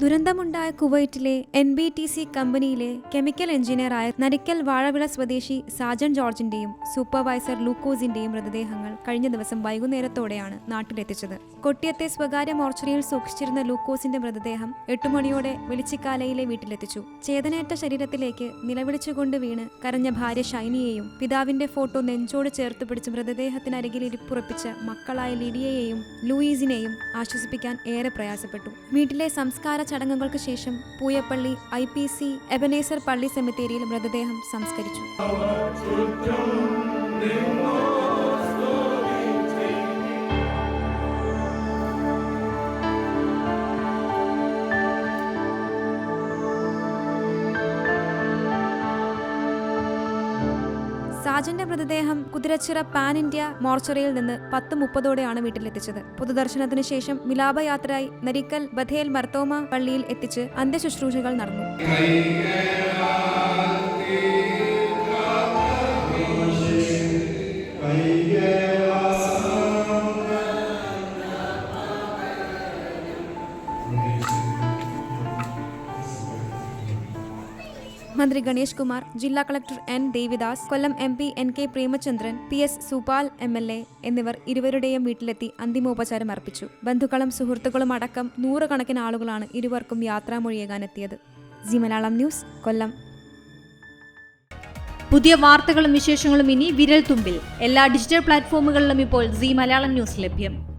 ദുരന്തമുണ്ടായ കുവൈറ്റിലെ N B T C കമ്പനിയിലെ chemical എഞ്ചിനീയറായ നരിക്കൽ വാഴവിള സ്വദേശി സാജൻ ജോർജിന്റെയും സൂപ്പർവൈസർ ലൂക്കോസിന്റെയും മൃതദേഹങ്ങൾ കഴിഞ്ഞ ദിവസം വൈകുന്നേരത്തോടെയാണ് നാട്ടിലെത്തിച്ചത്. കൊട്ടിയത്തെ സ്വകാര്യ മോർച്ചറിയിൽ സൂക്ഷിച്ചിരുന്ന ലൂക്കോസിന്റെ മൃതദേഹം എട്ടുമണിയോടെ വെളിച്ചിക്കാലയിലെ വീട്ടിലെത്തിച്ചു. ചേതനേറ്റ ശരീരത്തിലേക്ക് നിലവിളിച്ചുകൊണ്ട് വീണ് കരഞ്ഞ ഭാര്യ ഷൈനിയെയും പിതാവിന്റെ ഫോട്ടോ നെഞ്ചോട് ചേർത്ത് പിടിച്ച് മൃതദേഹത്തിനരികിൽ ഇരിപ്പുറപ്പിച്ച മക്കളായ ലിഡിയയെയും ലൂയിസിനെയും ആശ്വസിപ്പിക്കാൻ ഏറെ പ്രയാസപ്പെട്ടു. വീട്ടിലെ സംസ്കാര ചടങ്ങുകൾക്ക് ശേഷം Puyappally I P C Ebenezer പള്ളി സെമിത്തേരിയിൽ മൃതദേഹം സംസ്കരിച്ചു. സാജന്റെ മൃതദേഹം കുതിരച്ചിറ പാൻ ഇന്ത്യ മോർച്ചറിയിൽ നിന്ന് പത്ത് മുപ്പതോടെയാണ് വീട്ടിലെത്തിച്ചത്. പൊതുദർശനത്തിന് ശേഷം വിലാപയാത്രയായി നരിക്കൽ ബഥേൽ മർത്തോമ പള്ളിയിൽ എത്തിച്ച് അന്ത്യശുശ്രൂഷകൾ നടന്നു. മന്ത്രി ഗണേഷ് കുമാർ ജില്ലാ collector N. Devidas Kollam M. P. N. K. Premachandran P. S. Supal M. L. A. എന്നിവർ ഇരുവരുടെയും വീട്ടിലെത്തി അന്തിമോപചാരം അർപ്പിച്ചു. ബന്ധുക്കളും സുഹൃത്തുക്കളും അടക്കം നൂറുകണക്കിന് ആളുകളാണ് ഇരുവർക്കും യാത്രാമൊഴിയേകാനെത്തിയത്. Zee Malayalam news Kollam. പുതിയ വാർത്തകളും വിശേഷങ്ങളും ഇനി വിരൽ തുമ്പിൽ എല്ലാ ഡിജിറ്റൽ പ്ലാറ്റ്ഫോമുകളിലും ഇപ്പോൾ സി മലയാളം ന്യൂസ് ലഭ്യം.